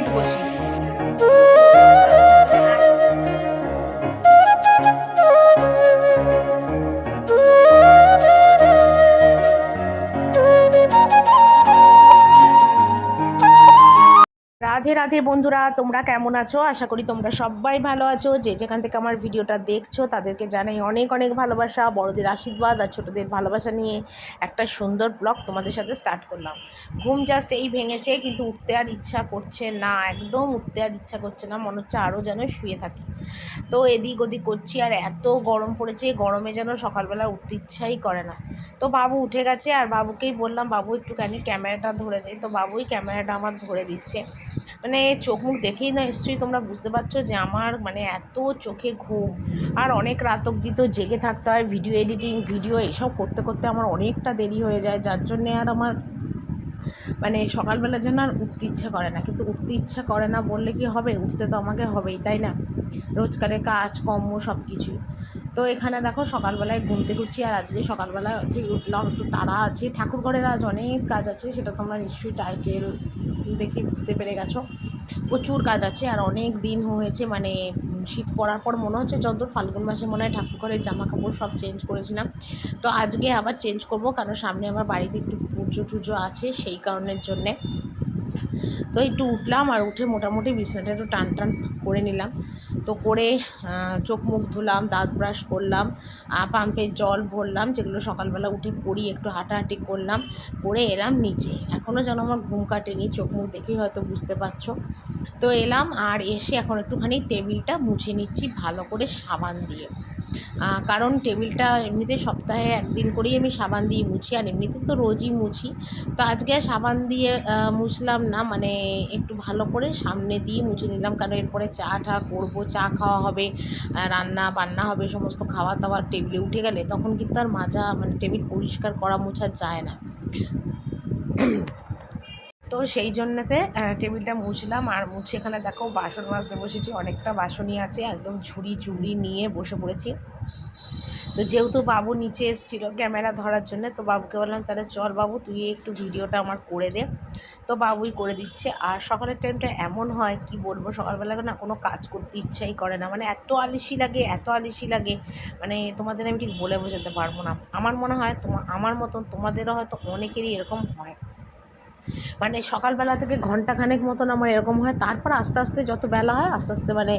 একটু বসি রাধে রাধে বন্ধুরা, তোমরা কেমন আছো? আশা করি তোমরা সবাই ভালো আছো। যে যেখান থেকে আমার ভিডিওটা দেখছ, তাদেরকে জানাই অনেক অনেক ভালোবাসা। বড়দের আশীর্বাদ আর ছোটোদের ভালোবাসা নিয়ে একটা সুন্দর ব্লগ তোমাদের সাথে স্টার্ট করলাম। ঘুম জাস্ট এই ভেঙেছে, কিন্তু উঠতে আর ইচ্ছা করছে না, একদম উঠতে আর ইচ্ছা করছে না। মনে হচ্ছে আরও যেন শুয়ে থাকি। তো এদিক ওদিক করছি, আর এত গরম পড়েছে, গরমে যেন সকালবেলা উঠতে ইচ্ছাই করে না। তো বাবু উঠে গেছে, আর বাবুকেই বললাম, বাবু, একটুখানি ক্যামেরাটা ধরে দে। তো বাবুই ক্যামেরাটা আমার ধরে দিচ্ছে। মানে চোখ মুখ দেখেই না নিশ্চয়ই তোমরা বুঝতে পারছ যে আমার মানে এত চোখে ঘুম। আর অনেক রাত অব্দি তো জেগে থাকতে হয় ভিডিও এডিটিং ভিডিও এইসব করতে করতে আমার অনেকটা দেরি হয়ে যায়। যার জন্যে আর আমার মানে সকালবেলা যেন আর উঠতে ইচ্ছা করে না। কিন্তু উঠতে ইচ্ছা করে না বললে কি হবে? উঠতে তো আমাকে হবেই, তাই না? রোজকারের কাজ, কর্ম সব কিছুই তো এখানে দেখো সকালবেলায় ঘুমতে ঘুরছি আর আজকে সকালবেলা ঠিক উঠলাম, একটু তাড়া আছে। ঠাকুর ঘরের আজ অনেক কাজ আছে, সেটা তোমরা নিশ্চয়ই টাইটেল দেখে বুঝতে পেরে গেছো। প্রচুর কাজ আছে আর অনেক দিন হয়েছে মানে শীত পড়ার পর মনে হচ্ছে যতদূর ফাল্গুন মাসে মনে হয় ঠাকুর ঘরের জামা কাপড় সব চেঞ্জ করেছিলাম। তো আজকে আবার চেঞ্জ করব কারণ সামনে আমার বাড়িতে একটু পুজো টুজো আছে সেই কারণের জন্যে। তো একটু উঠলাম আর উঠে মোটামুটি বিছানাটা একটু টান টান করে নিলাম। তো করে চোখ মুখ ধুলাম, দাঁত ব্রাশ করলাম পাম্পের জল ভরলাম, যেগুলো সকালবেলা উঠে পড়ি, একটু হাঁটাহাঁটি করলাম, করে এলাম নিচে। এখনও যেন আমার ঘুম কাটেনি, চোখ মুখ দেখেই হয়তো বুঝতে পারছ। তো এলাম আর এসে এখন একটুখানি টেবিলটা মুছে নিচ্ছি ভালো করে সাবান দিয়ে। কারণ টেবিলটা এমনিতে সপ্তাহে একদিন করেই আমি সাবান দিয়ে মুছি, আর এমনিতে তো রোজই মুছি। তো আজকে সাবান দিয়ে মুছলাম না মানে একটু ভালো করে সামনে দিয়ে মুছে নিলাম, কারণ এরপরে চা টা করব, চা খাওয়া হবে রান্না বান্না হবে, সমস্ত খাওয়া দাওয়ার টেবিলে উঠে গেলে তখন কিন্তু আর মাজা মানে টেবিল পরিষ্কার করা মোছা যায় না। তো সেই জন্যতে টেবিলটা মুছলাম। আর মুছে এখানে দেখো, বাসন মাজতে বসেছি। অনেকটা বাসনই আছে, একদম ঝুড়ি ঝুড়ি নিয়ে বসে পড়েছি। তো যেহেতু বাবু নিচে এসেছিল ক্যামেরা ধরার জন্য, তো বাবুকে বললাম, তাহলে চল বাবু, তুই একটু ভিডিওটা আমার করে দে। তো বাবুই করে দিচ্ছে। আর সকালের টাইমটা এমন হয়, কি বলব? সকালবেলা না কোনো কাজ করতে ইচ্ছাই করে না। মানে এত আলিসি লাগে, এত আলিসি লাগে মানে তোমাদের আমি ঠিক বলে বোঝাতে পারব না। আমার মনে হয় তোমার আমার মতন তোমাদেরও হয়তো অনেকেরই এরকম হয়। মানে সকালবেলা থেকে ঘন্টাখানেক মতন আমার এরকম হয়, তারপর আস্তে আস্তে যত বেলা হয়, আস্তে আস্তে মানে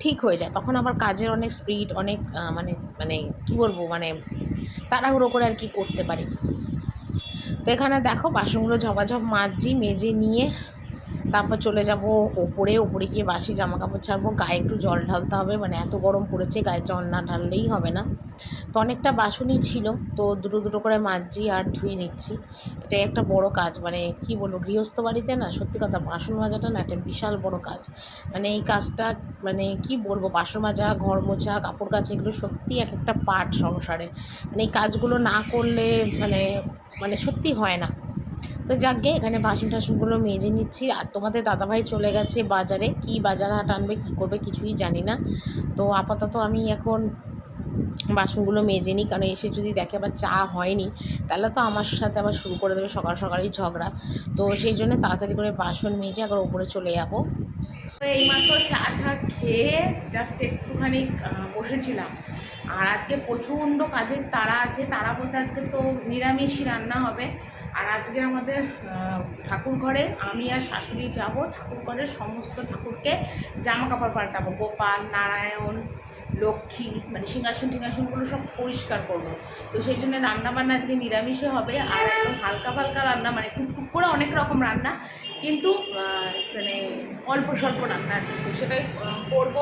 ঠিক হয়ে যায়। তখন আমার কাজের অনেক স্পিড অনেক মানে মানে কী বলব মানে তাড়াহুড়ো করে আর কি করতে পারি। তো এখানে দেখো বাসনগুলো ঝপাঝপ মাজছি মেজে, নিয়ে তারপর চলে যাব ওপরে ওপরে গিয়ে বাসি জামা কাপড় ছাড়বো। গায়ে একটু জল ঢালতে হবে মানে এত গরম পড়েছে, গায়ে জল না ঢাললেই হবে না। তো অনেকটা বাসনই ছিল, তো দুটো দুটো করে মাজছি আর ধুয়ে নিচ্ছি। এটাই একটা বড় কাজ মানে কি বলব, গৃহস্থ বাড়িতে না, সত্যি কথা, বাসন মাজাটা না, একটা বিশাল বড় কাজ। মানে এই কাজটা মানে কি বলব, বাসন মাজা, ঘর মোছা, কাপড় কাচা, এগুলো সত্যি এক একটা পার্ট সংসারে মানে এই কাজগুলো না করলে মানে মানে সত্যি হয় না। তো যাকগে, এখানে বাসন টাসনগুলো মেজে নিচ্ছি। আর তোমাদের দাদাভাই চলে গেছে বাজারে। কি বাজার হাট আনবে, কী করবে কিছুই জানি না। তো আপাতত আমি এখন বাসনগুলো মেজে নিই। কারণ এসে যদি দেখে আবার চা হয়নি, তাহলে তো আমার সাথে আবার শুরু করে দেবে সকাল সকালই ঝগড়া। তো সেই জন্য তাড়াতাড়ি করে বাসন মেজে আবার ওপরে চলে যাব। এইমাত্র চা টা খেয়ে জাস্ট একটুখানি বসেছিলাম। আর আজকে প্রচণ্ড কাজের তারা আছে। তারা বলতে আজকে তো নিরামিষই রান্না হবে। আর আজকে আমাদের ঠাকুর ঘরে আমি আর শাশুড়ি যাব। ঠাকুর ঘরের সমস্ত ঠাকুরকে জামা কাপড় পাল্টাবো। গোপাল, নারায়ণ, লক্ষ্মী মানে সিংহাসন টিংহাসনগুলো সব পরিষ্কার করব। তো সেই জন্য রান্নাবান্না আজকে নিরামিষে হবে। আর একদম হালকা ফালকা রান্না মানে খুব টুকটুক করে অনেক রকম রান্না। কিন্তু মানে অল্প স্বল্প রান্না আর কি তো সেটাই করব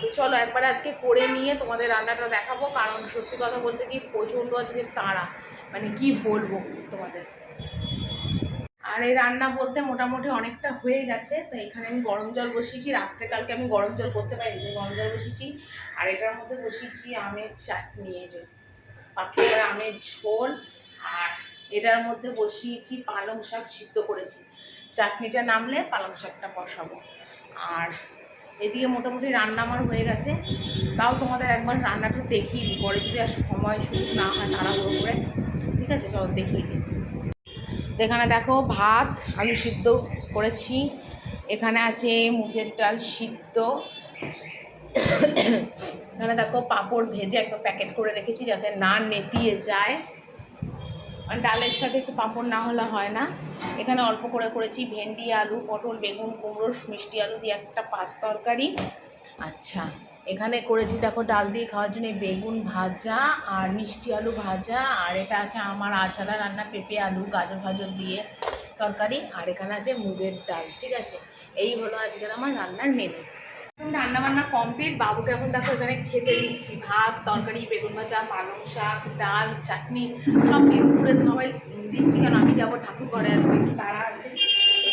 তো চলো একবার আজকে করে নিয়ে তোমাদের রান্নাটা দেখাবো, কারণ সত্যি কথা বলতে কি প্রচণ্ড আজকে তাড়া। মানে কি বলব তোমাদের? আর এই রান্না বলতে মোটামুটি অনেকটা হয়ে গেছে, তো এখানে আমি গরম জল বসিয়েছি। রাত্রে কালকে আমি গরম জল করতে পারিনি যে গরম জল বসিয়েছি। আর এটার মধ্যে বসিয়েছি আমের চাটনি, এই যে পাতলা আমের ঝোল। আর এটার মধ্যে বসিয়েছি পালং শাক সিদ্ধ করেছি। চাটনিটা নামলে পালং শাকটা বসাবো। আর এদিকে মোটামুটি রান্না আমার হয়ে গেছে। তাও তোমাদের একবার রান্নাটা দেখিয়ে দিই, পরে যদি আর সময় সুযোগ না হয় তাড়াহুড়ো করে। ঠিক আছে, চলো দেখিয়ে দিই। এখানে দেখো ভাত আমি সিদ্ধ করেছি। এখানে আছে মুগের ডাল সিদ্ধ। এখানে দেখো পাঁপড় ভেজে একদম প্যাকেট করে রেখেছি যাতে না নেতিয়ে যায়। ডালের সাথে একটু পাঁপড় না হলে হয় না। এখানে অল্প করে করেছি ভেন্ডি, আলু, পটল, বেগুন, কুমড়ো, মিষ্টি আলু দিয়ে একটা পাঁচ তরকারি। আচ্ছা এখানে করেছি দেখো ডাল দিয়ে খাওয়ার জন্য বেগুন ভাজা আর মিষ্টি আলু ভাজা। আর এটা আছে আমার আচালা রান্না পেঁপে, আলু, গাজর ফাজর দিয়ে তরকারি। আর এখানে আছে মুগের ডাল, ঠিক আছে? এই হলো আজকের আমার রান্নার মেনু রান্না বান্না কমপ্লিট বাবুকে এখন দেখো এখানে খেতে দিচ্ছি। ভাত, তরকারি, বেগুন ভাজা, পালং শাক, ডাল, চাটনি সব দিয়ে দুপুরের খাওয়াই দিচ্ছি, কারণ আমি যাব ঠাকুর ঘরে আজকে, একটু তাড়া আছে।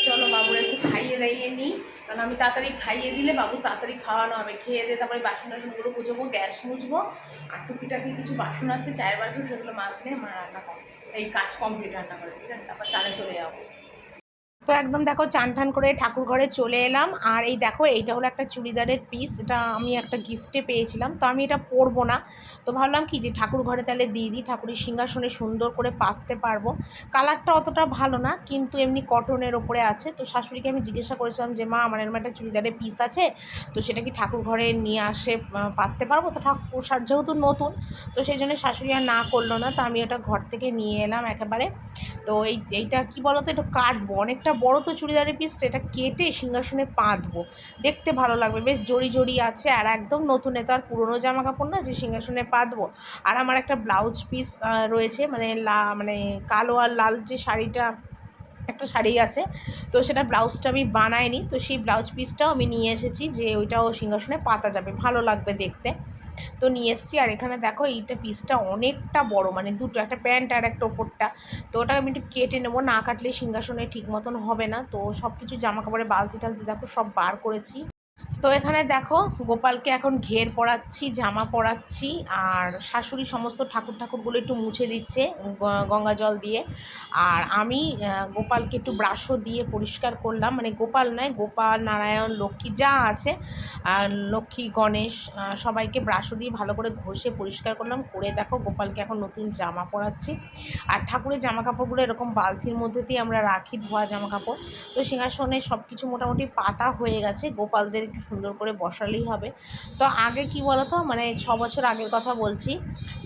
চলো বাবুর একটু খাইয়ে দাইয়ে নিই, কারণ আমি তাড়াতাড়ি খাইয়ে দিলে বাবু তাড়াতাড়ি খাওয়ানো হবে। খেয়ে দিয়ে তারপরে বাসন টাসনগুলো মুছবো গ্যাস মুছবো, আর টুকিটাকি কিছু বাসন আছে, চায়ের বাসন, সেগুলো মাছলে আমার রান্না কম এই কাজ কমপ্লিট রান্না করে, ঠিক আছে? তারপর চালে চলে যাব। তো একদম দেখো চান টান করে ঠাকুর ঘরে চলে এলাম। আর এই দেখো, এইটা হলো একটা চুড়িদারের পিস এটা আমি একটা গিফটে পেয়েছিলাম। তো আমি এটা পরবো না। তো ভাবলাম কি যে ঠাকুর ঘরে তাহলে দিয়ে দিই, ঠাকুরের সিংহাসনে সুন্দর করে পাততে পারব। কালারটা অতটা ভালো না, কিন্তু এমনি কটনের ওপরে আছে। তো শাশুড়িকে আমি জিজ্ঞাসা করেছিলাম যে, মা, আমার এরকম একটা চুড়িদারের পিস আছে, তো সেটা কি ঠাকুর ঘরে নিয়ে আসে পাততে পারব? তো ঠাকুর সার যেহেতু নতুন, তো সেই জন্য শাশুড়ি আর না করল না। তো আমি এটা ঘর থেকে নিয়ে এলাম একেবারে। তো এই, এইটা কি বলতো একটু কাটবো। অনেকটা বড় তো চুড়িদারের পিসটা এটা কেটে সিংহাসনে পাতবো দেখতে ভালো লাগবে, বেশ জড়ি জড়ি আছে। আর একদম নতুন, এ তো আর পুরোনো জামা কাপড় না, যে সিংহাসনে পাতবো আর আমার একটা ব্লাউজ পিস রয়েছে মানে লা মানে কালো আর লাল যে শাড়িটা, একটা শাড়ি আছে। তো সেটা ব্লাউজটা আমি বানাইনি। তো সেই ব্লাউজ পিসটাও আমি নিয়ে এসেছি, যে ওইটাও সিংহাসনে পাতা যাবে। ভালো লাগবে দেখতে। তো নিয়ে এসছি। আর এখানে দেখো এইটা পিসটা অনেকটা বড় মানে দুটো, একটা প্যান্ট আর একটা ওপরটা। তো ওটা আমি একটু কেটে নেব, না কাটলে সিংহাসনে ঠিক মতন হবে না। তো সব কিছু জামা কাপড়ে বালতি টালতি দেখো সব বার করেছি। তো এখানে দেখো, গোপালকে এখন ঘের পরাচ্ছি, জামা পরাচ্ছি, আর শাশুড়ি সমস্ত ঠাকুর ঠাকুরগুলো একটু মুছে দিচ্ছে গঙ্গা জল দিয়ে। আর আমি গোপালকে একটু ব্রাশও দিয়ে পরিষ্কার করলাম। মানে গোপাল নয়, গোপাল, নারায়ণ, লক্ষ্মী যা আছে, আর লক্ষ্মী, গণেশ সবাইকে ব্রাশও দিয়ে ভালো করে ঘষে পরিষ্কার করলাম। করে দেখো, গোপালকে এখন নতুন জামা পরাচ্ছি। আর ঠাকুরের জামা কাপড়গুলো এরকম বালতির মধ্যে দিয়ে আমরা রাখি, ধোয়া জামা কাপড় তো সিংহাসনে সব কিছু মোটামুটি পাতা হয়ে গেছে। গোপালদের একটু সুন্দর করে বসালেই হবে। তো আগে কি বলতো মানে ছ বছর আগের কথা বলছি,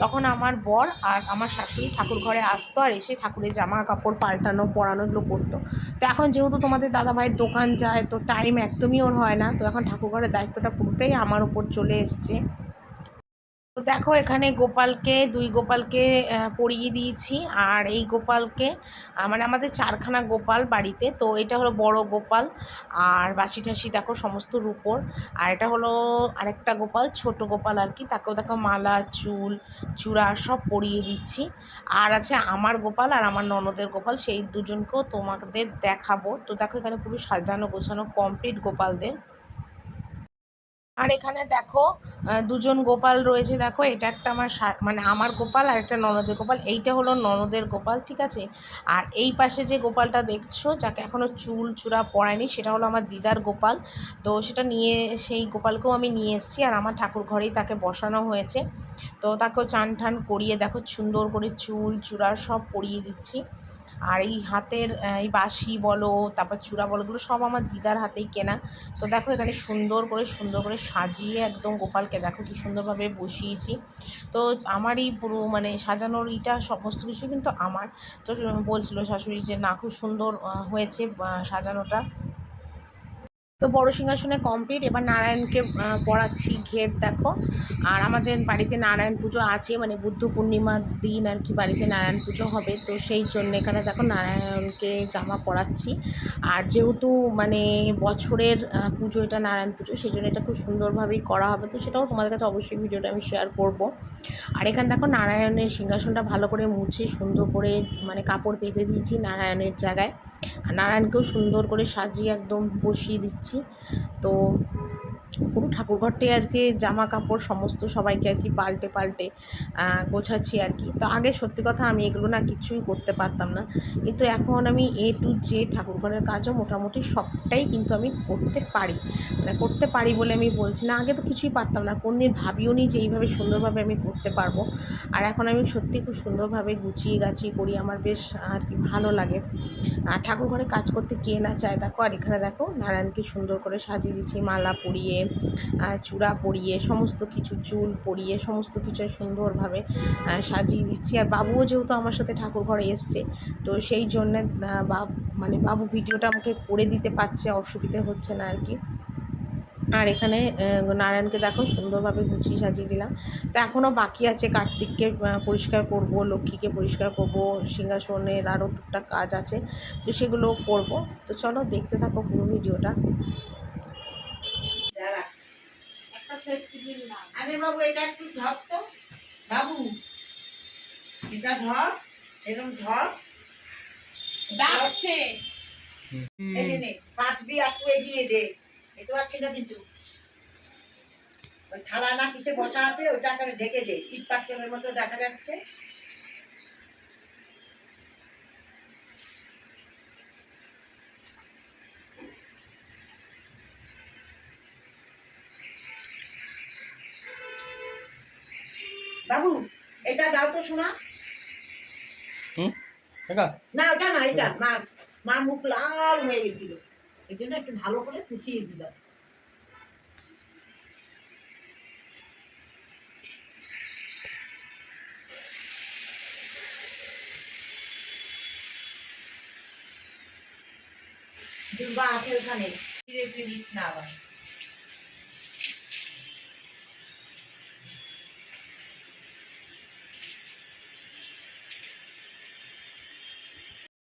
তখন আমার বর আর আমার শাশুড়ি ঠাকুর ঘরে আসতো আর এসে ঠাকুরের জামা কাপড় পাল্টানো, পরানো এগুলো করতো তো এখন যেহেতু তোমাদের দাদা ভাইয়ের দোকান যায়, তো টাইম একদমই ওর হয় না, তো এখন ঠাকুর ঘরের দায়িত্বটা পুরোটাই আমার ওপর চলে এসছে। তো দেখো, এখানে গোপালকে, দুই গোপালকে পরিয়ে দিয়েছি। আর এই গোপালকে মানে আমাদের চারখানা গোপাল বাড়িতে, তো এটা হলো বড় গোপাল। আর বাসি ঠাসি দেখো সমস্ত রূপোর। আর এটা হলো আরেকটা গোপাল, ছোট গোপাল আর কি। তাকেও দেখো মালা, চুল, চূড়া সব পরিয়ে দিচ্ছি। আর আছে আমার গোপাল আর আমার ননদের গোপাল। সেই দুজনকেও তোমাদের দেখাবো। তো দেখো এখানে পুরো সাজানো গোছানো কমপ্লিট গোপালদের। আর এখানে দেখো দুজন গোপাল রয়েছে। দেখো, এটা একটা আমার মানে আমার গোপাল আর একটা ননদের গোপাল। এইটা হলো ননদের গোপাল, ঠিক আছে? আর এই পাশে যে গোপালটা দেখছ, যাকে এখনও চুল চূড়া পড়ায়নি, সেটা হলো আমার দিদার গোপাল। তো সেটা নিয়ে, সেই গোপালকেও আমি নিয়ে এসেছি আর আমার ঠাকুর ঘরেই তাকে বসানো হয়েছে। তো তাকেও চান টান করিয়ে দেখো, সুন্দর করে চুল চূড়া সব পরিয়ে দিচ্ছি। আর এই হাতের এই বাঁশি বলো, তারপর চূড়া বলো, এগুলো সব আমার দিদার হাতেই কেনা। তো দেখো এখানে সুন্দর করে সুন্দর করে সাজিয়ে একদম গোপালকে দেখো কি সুন্দরভাবে বসিয়েছি। তো আমারই পুরো মানে সাজানোর ইটা সমস্ত কিছু কিন্তু আমার। তো বলছিল শাশুড়ি যে, না, খুব সুন্দর হয়েছে সাজানোটা। তো বড় সিংহাসনে কমপ্লিট এবার নারায়ণকে পড়াচ্ছি ঘের, দেখো। আর আমাদের বাড়িতে নারায়ণ পুজো আছে মানে বুদ্ধ পূর্ণিমার দিন আর কি বাড়িতে নারায়ণ পুজো হবে, তো সেই জন্য এখানে দেখো নারায়ণকে জামা পরাচ্ছি আর যেহেতু মানে বছরের পুজো, এটা নারায়ণ পুজো, সেই জন্য এটা খুব সুন্দরভাবেই করা হবে, তো সেটাও তোমাদের কাছে অবশ্যই ভিডিওটা আমি শেয়ার করব। আর এখানে দেখো নারায়ণের সিংহাসনটা ভালো করে মুছে, সুন্দর করে মানে কাপড় পেতে দিয়েছি নারায়ণের জায়গায়। নারায়ণকেও সুন্দর করে সাজিয়ে একদম বসিয়ে দিচ্ছি। তো পুরো ঠাকুরঘরটাই আজকে জামা কাপড় সমস্ত সবাইকে আর কি পাল্টে পাল্টে গোছাচ্ছি আর কি। তো আগে সত্যি কথা আমি এগুলো না কিছুই করতে পারতাম না। কিন্তু এখন আমি এ টু জে ঠাকুরঘরের কাজও মোটামুটি সবটাই কিন্তু আমি করতে পারি। মানে করতে পারি বলে আমি বলছি না, আগে তো কিছুই পারতাম না। কোন দিন ভাবিও নি যে এইভাবে সুন্দরভাবে আমি করতে পারব। আর এখন আমি সত্যি খুব সুন্দরভাবে গুছিয়ে গাছিয়ে করি, আমার বেশ আর কি ভালো লাগে। আর ঠাকুর ঘরে কাজ করতে কে না চায়, দেখো আর এখানে দেখো, নারায়ণকে সুন্দর করে সাজিয়ে দিচ্ছি, মালা পরিয়ে আহ, চূড়া পরিয়ে সমস্ত কিছু চুল পরিয়ে সমস্ত কিছু সুন্দরভাবে সাজিয়ে দিচ্ছি। আর বাবুও যেহেতু আমার সাথে ঠাকুর ঘরে এসছে তো সেই জন্যে বাব মানে বাবু ভিডিওটা আমাকে করে দিতে পারছে অসুবিধে হচ্ছে না আর কি। আর এখানে নারায়ণকে দেখো সুন্দরভাবে গুছিয়ে সাজিয়ে দিলাম। তো এখনও বাকি আছে কার্তিককে পরিষ্কার করব লক্ষ্মীকে পরিষ্কার করব সিংহাসনের আরও টুকটাক কাজ আছে তো সেগুলো করব। তো চলো দেখতে থাকো পুরো ভিডিওটা। সেফটি বিল না। আরে বাবু এটা একটু ধর তো। বাবু এটা ধর এরকম ধর। ডাকছে। এই নে, নে একটু এগিয়ে দে। দেখতে পারছি না কিন্তু। ওই থালা না কিসে বসা আছে ওটা ঢেকে দে। ইট পাটকেলের মতো দেখা যাচ্ছে। এটা দাও তো শোনা। না ওটা না এটা না মার মুখ লাল হয়ে গেছিল। এই জন্য একটু ভালো করে কুচিয়ে দিলাম আছে ওখানে। ফিরে ফিরিস না আবার।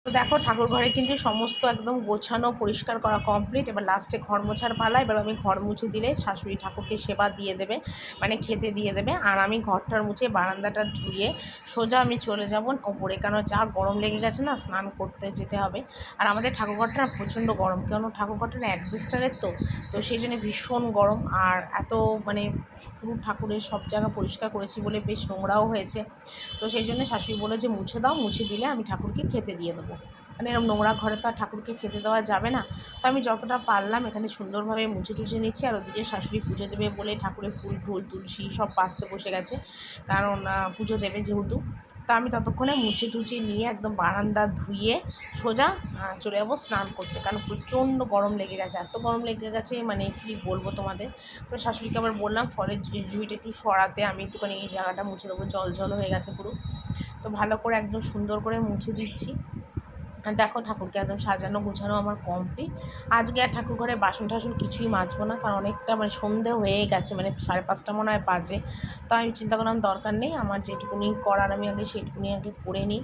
তো দেখো, ঠাকুর ঘরে কিন্তু সমস্ত একদম গোছানো, পরিষ্কার করা কমপ্লিট এবার লাস্টে ঘর মোছার পালা, এবার আমি ঘর মুছে দিলে শাশুড়ি ঠাকুরকে সেবা দিয়ে দেবে মানে খেতে দিয়ে দেবে। আর আমি ঘরটার মুছে বারান্দাটা ধুয়ে সোজা আমি চলে যাব ওপরে। কেন, যা গরম লেগে গেছে না, স্নান করতে যেতে হবে। আর আমাদের ঠাকুরঘরটা না প্রচণ্ড গরম, কেন ঠাকুরঘরটা না অ্যাডভেস্টারের তো তো সেই জন্য ভীষণ গরম। আর এত মানে পুরো ঠাকুরের সব জায়গা পরিষ্কার করেছি বলে বেশ নোংরাও হয়েছে। তো সেই জন্য শাশুড়ি বলে যে, মুছে দাও, মুছে দিলে আমি ঠাকুরকে খেতে দিয়ে দেবো। মানে এরকম নোংরা ঘরে তো আর ঠাকুরকে খেতে দেওয়া যাবে না। তো আমি যতটা পারলাম এখানে সুন্দরভাবে মুছে টুছে নিচ্ছি আর ওদিকে শাশুড়ি পুজো দেবে বলে ঠাকুরের ফুল, ঢোল, তুলসী সব পাস্তে বসে গেছে। কারণ পুজো দেবে যেহেতু। তা আমি ততক্ষণে মুছে টুছে নিয়ে একদম বারান্দা ধুয়ে সোজা চলে যাব স্নান করতে। কারণ প্রচণ্ড গরম লেগে গেছে। এত গরম লেগে গেছে মানে কি বলব তোমাদের? তো শাশুড়িকে আবার বললাম ফলের জুইটা একটু সরাতে। আমি একটুখানি এই জায়গাটা মুছে দেবো। জল জল হয়ে গেছে পুরো। তো ভালো করে একদম সুন্দর করে মুছে দিচ্ছি। দেখো ঠাকুরকে একদম সাজানো, গোছানো আমার কমপ্লিট আজকে আর ঠাকুর ঘরে বাসন টাসন কিছুই মাজবো না, কারণ অনেকটা মানে সন্ধে হয়ে গেছে মানে সাড়ে পাঁচটা মনে হয় বাজে। তো আমি চিন্তা করলাম দরকার নেই, আমার যেটুকুনি করার আমি আগে সেটুকুনি আগে করে নিই।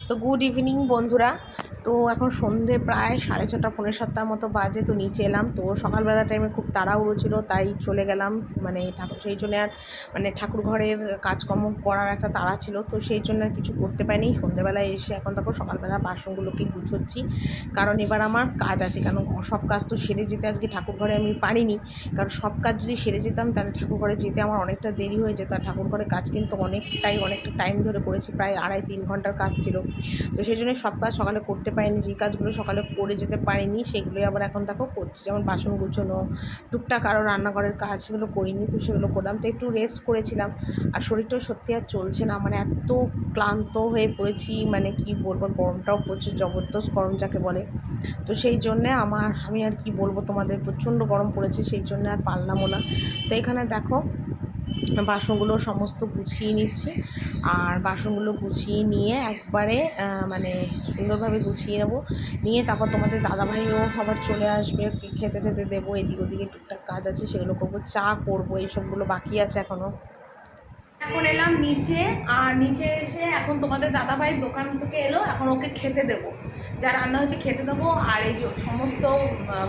তো গুড ইভিনিং বন্ধুরা। তো এখন সন্ধে প্রায় সাড়ে ছটা পনেরো সাতটার মতো বাজে, তো নিচে এলাম। তো সকালবেলা টাইমে খুব তাড়াহুড়ো ছিল, তাই চলে গেলাম। মানে ঠাকুর, সেই জন্য আর মানে ঠাকুর ঘরের কাজকর্ম করার একটা তাড়া ছিল, তো সেই জন্য আর কিছু করতে পারিনি। সন্ধেবেলায় এসে এখন দেখো সকালবেলা বাসনগুলোকে গুছোচ্ছি, কারণ এবার আমার কাজ আছে, কারণ সব কাজ তো সেরে যেতে আজকে ঠাকুর ঘরে আমি পারিনি। কারণ সব কাজ যদি সেরে যেতাম, তাহলে ঠাকুর ঘরে যেতে আমার অনেকটা দেরি হয়ে যেত। আর ঠাকুর ঘরে কাজ কিন্তু অনেকটাই, অনেকটা টাইম ধরে করেছি, প্রায় আড়াই, তিন ঘণ্টার কাজ ছিল। তো সেই জন্য সব কাজ সকালে করতে পারিনি, যে কাজগুলো সকালে করে যেতে পারিনি, সেগুলোই আবার এখন দেখো করছি। যেমন বাসন গুছোনো, টুকটাক আরও রান্নাঘরের কাজ সেগুলো করিনি, তো সেগুলো করলাম। তো একটু রেস্ট করেছিলাম। আর শরীরটাও সত্যি আর চলছে না মানে এত ক্লান্ত হয়ে পড়েছি মানে কি বলব, গরমটাও প্রচুর জবরদস্ত গরম যাকে বলে। তো সেই জন্যে আমার, আমি আর কি বলব, তোমাদের প্রচণ্ড গরম পড়েছে, সেই জন্য আর পারলামও না। তো এখানে দেখো বাসনগুলো সমস্ত গুছিয়ে নিচ্ছি। আর বাসনগুলো গুছিয়ে নিয়ে একবারে মানে সুন্দরভাবে গুছিয়ে নেব। নিয়ে তারপর তোমাদের দাদাভাইও আবার চলে আসবে খেতে টেতে দেবো। এদিক ওদিকে টুকটাক কাজ আছে, সেগুলো করব। চা করব, এইসবগুলো বাকি আছে এখনও এখন এলাম নিচে, আর নিচে এসে এখন তোমাদের দাদাভাই দোকান থেকে এলো, এখন ওকে খেতে দেবো। যা রান্না হয়েছে খেতে দেবো, আর এই যে সমস্ত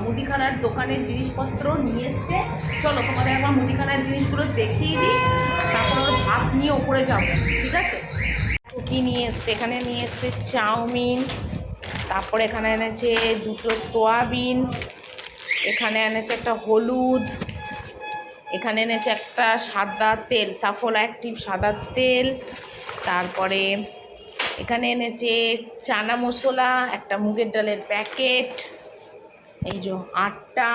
মুদিখানার দোকানের জিনিসপত্র নিয়ে এসছে। চলো তোমাদের একবার মুদিখানার জিনিসগুলো দেখিয়ে দিই তারপর ওর ভাত নিয়ে ওপরে যাব, ঠিক আছে? কি নিয়ে এসছে, এখানে নিয়ে এসছে চাউমিন, তারপরে এখানে এনেছে দুটো সোয়াবিন, এখানে এনেছে একটা হলুদ এখানে এনেছে একটা সাদা তেল, সাফল অ্যাক্টিভ সাদা তেল। তারপরে এখানে এনেছে চানা মশলা, একটা মুগের ডালের প্যাকেট, এই যে আটা,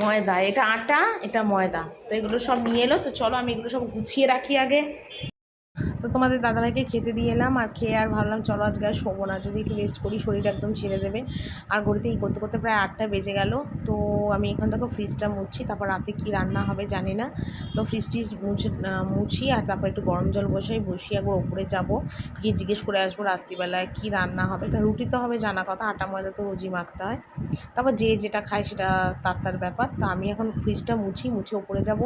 ময়দা। এটা আটা, এটা ময়দা। তো এগুলো সব নিয়ে এলো। তো চলো আমি এগুলো সব গুছিয়ে রাখি আগে। তোমাদের দাদাভাইকে খেতে দিয়ে এলাম আর খেয়ে আর ভাবলাম চলো আজকে আর শোবো না। যদি একটু রেস্ট করি, শরীরটা একদম ছেড়ে দেবে। আর ঘড়িতে এই করতে করতে প্রায় আটটা বেজে গেল। তো আমি এখান থেকে ফ্রিজটা মুছছি তারপর রাতে কি রান্না হবে জানি না। তো ফ্রিজটি মুছে মুছি আর তারপর একটু গরম জল বসাই, বসিয়ে একবার ওপরে যাব। গিয়ে জিজ্ঞেস করে আসব রাত্রিবেলায় কি রান্না হবে। রুটি তো হবে জানা কথা, আটা ময়দা তো রোজই মাখতে হয়। তারপর যে যেটা খায় সেটা তার তার ব্যাপার। তো আমি এখন ফ্রিজটা মুছি, মুছে ওপরে যাব,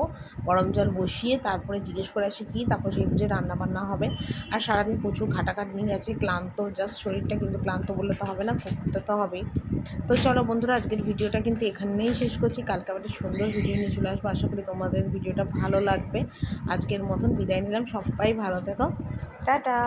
গরম জল বসিয়ে তারপরে জিজ্ঞেস করে আসি কী, তারপর সেই বুঝে রান্না বান্না হবে। আর সারাদিন প্রচুর খাটাখাটনি গেছে, ক্লান্ত জাস্ট শরীরটা কিন্তু ক্লান্ত বললে তো হবে না করতে তো হবেই। তো চলো বন্ধুরা, আজকের ভিডিওটা কিন্তু এখানেই শেষ করছি। কালকে আবার সুন্দর ভিডিও নিয়ে চলে আসব। আশা করি তোমাদের ভিডিওটা ভালো লাগবে। আজকের মতন বিদায় নিলাম। সবাই ভালো থেকো। টাটা!